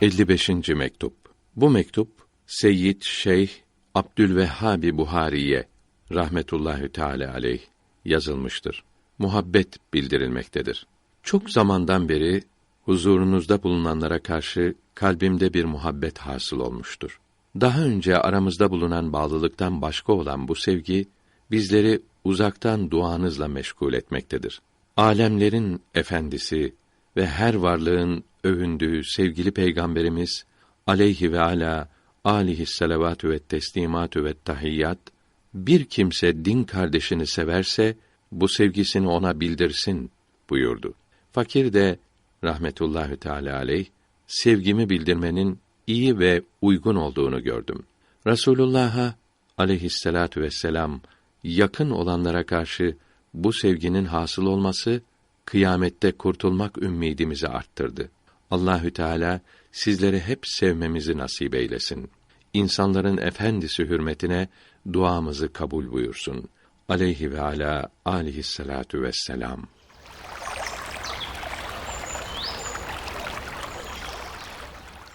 55. mektup. Bu mektup Seyyid Şeyh Abdülvehhabi Buhari'ye rahmetullahi teala aleyh yazılmıştır. Muhabbet bildirilmektedir. Çok zamandan beri huzurunuzda bulunanlara karşı kalbimde bir muhabbet hasıl olmuştur. Daha önce aramızda bulunan bağlılıktan başka olan bu sevgi bizleri uzaktan duanızla meşgul etmektedir. Alemlerin efendisi ve her varlığın övündüğü sevgili peygamberimiz aleyhi ve ala alihi salavatü ve teslimatü ve tahiyyat bir kimse din kardeşini severse bu sevgisini ona bildirsin buyurdu. Fakir de rahmetullahi teala aleyh sevgimi bildirmenin iyi ve uygun olduğunu gördüm. Resulullah'a aleyhissalatu vesselam yakın olanlara karşı bu sevginin hasıl olması kıyamette kurtulmak ümidimizi arttırdı. Allahü Teala sizleri hep sevmemizi nasip eylesin. İnsanların efendisi hürmetine duamızı kabul buyursun. Aleyhi ve ala alihi salatu vesselam.